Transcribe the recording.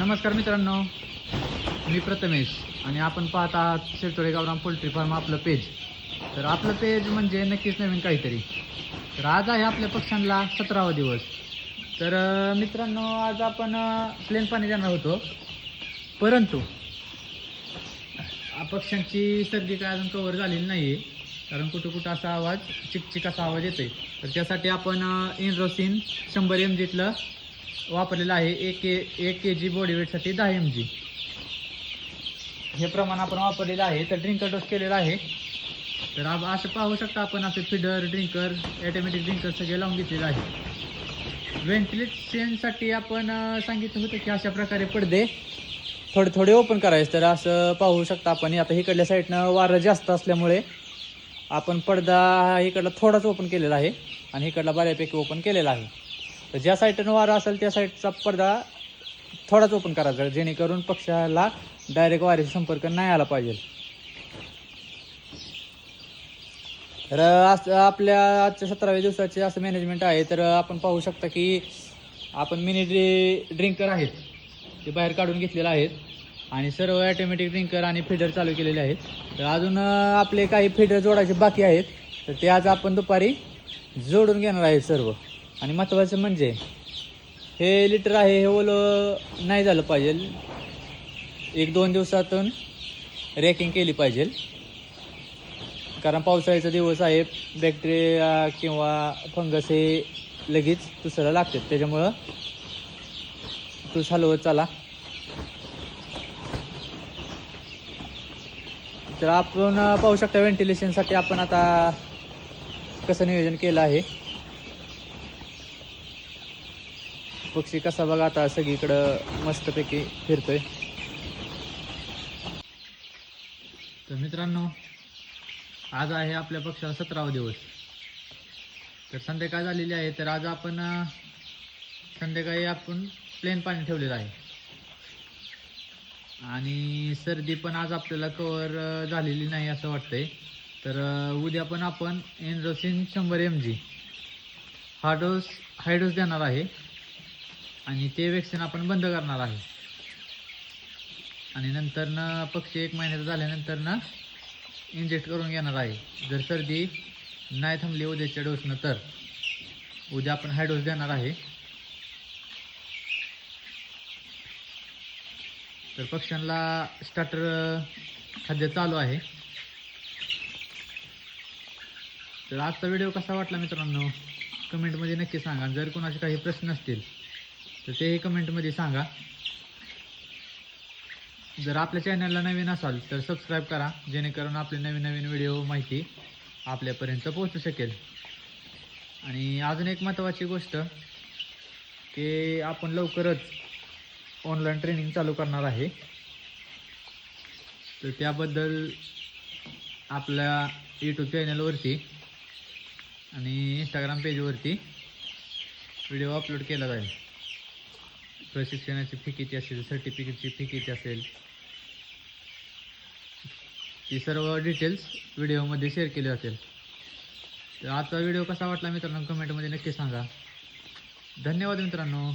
नमस्कार मित्रांनो. मी प्रथमेश आणि आपण पाहत आहात शेतोळे गावराम पोल्ट्री फार्म आपलं पेज. तर आपलं पेज म्हणजे नक्कीच नवीन काहीतरी. तर आज आहे आपल्या पक्ष्यांना सतरावा दिवस. तर मित्रांनो आज आपण प्लेन पाणी देणार होतो. परंतु पक्ष्यांची सर्दी काय अजून कवर झालेली नाही आहे कारण कुठं कुठं असा आवाज चिकचिक असा आवाज येतोय. तर त्यासाठी आपण इनरोसिन शंभर एम जीतलं वापरलेलं आहे. एक के एक के जी बॉडी वेटसाठी दहा एम जी हे प्रमाण आपण वापरलेलं आहे. तर ड्रिंकर डोस केलेला आहे. तर आप असं पाहू शकता आपण असे फिडर ड्रिंकर ॲटोमॅटिक ड्रिंकर सगळे लावून घेतलेलं आहे. व्हेंटिलेशनसाठी आपण सांगितलं होतं की अशा प्रकारे पडदे थोडे थोडे ओपन करायचे. तर असं पाहू शकता आपण आता इकडल्या साईडनं वारं जास्त असल्यामुळे आपण पडदा इकडला थोडाच ओपन केलेला आहे. आणि इकडला बऱ्यापैकी ओपन केलेला आहे. तर ज्या साईडनं वारं असेल त्या साईडचा पडदा थोडाच ओपन करायचा जेणेकरून पक्षाला डायरेक्ट वाऱ्याचा संपर्क नाही आला पाहिजे. तर असं आपल्या आजच्या सतराव्या दिवसाचे असं मॅनेजमेंट आहे तर आपण पाहू शकता की आपण मिनी ड्री ड्रिंकर आहेत. ते बाहेर काढून घेतलेले आहेत. आणि सर्व ॲटोमॅटिक ड्रिंकर आणि फिडर चालू केलेले आहेत. तर अजून आपले काही फिडर जोडायचे बाकी आहेत. तर ते आज आपण दुपारी जोडून घेणार आहेत सर्व. आणि महत्त्वाचं म्हणजे हे लिटर आहे हे ओलं नाही झालं पाहिजे. एक दोन दिवसातून रॅकिंग केली पाहिजे. कारण पावसाळ्याचा दिवस आहे बॅक्टेरिया किंवा फंगस हे लगेच दुसऱ्याला लागतात. त्याच्यामुळं तू हलवत चला. तर आपण पाहू शकता व्हेंटिलेशनसाठी आपण आता कसं नियोजन केलं आहे. पक्षी कसा बघा आता सगळीकडं मस्तपैकी फिरतोय. तर मित्रांनो आज आहे आपल्या पक्षाला सतरावा दिवस. तर संध्याकाळ झालेली आहे तर आज आपण संध्याकाळी आपण प्लेन पाणी ठेवलेलं आहे. आणि सर्दी पण आज आपल्याला कवर झालेली नाही असं वाटतंय. तर उद्या पण आपण एनरोसिन शंभर एम जी हा डोस हाय डोस देणार आहे. आणि ते वॅक्सिन आपण बंद करणार आहे. आणि नंतर ना पक्षी एक महिन्याचा झाल्यानंतर ना इंजेक्ट करून घेणार आहे. जर सर्दी नाही थांबली उद्याच्या डोसनं तर. उद्या आपण हा डोस देणार आहे. तर पक्ष्यांना स्टार्टर खाद्य चालू आहे. तर आजचा व्हिडिओ कसा वाटला मित्रांनो? कमेंटमध्ये नक्की सांगा. जर कोणाचे काही प्रश्न असतील तर ते कमेंटमध्ये सांगा. जर आपल्या चॅनलला नवीन असाल तर सबस्क्राईब करा जेणेकरून आपले नवीन नवीन व्हिडिओ माहिती आपल्यापर्यंत पोहोचू शकेल. आणि अजून एक महत्त्वाची गोष्ट की आपण लवकरच ऑनलाईन ट्रेनिंग चालू करणार आहे. तर त्याबद्दल आपल्या यूट्यूब चॅनलवरती आणि इंस्टाग्राम पेजवरती व्हिडिओ अपलोड केला जाईल. प्रशिक्षणाची फी किती असेल सर्टिफिकेटची फी किती असेल? ती सर्व डिटेल्स व्हिडिओमध्ये शेअर केले जातील तर आजचा व्हिडिओ कसा वाटला मित्रांनो? कमेंटमध्ये नक्की सांगा. धन्यवाद मित्रांनो.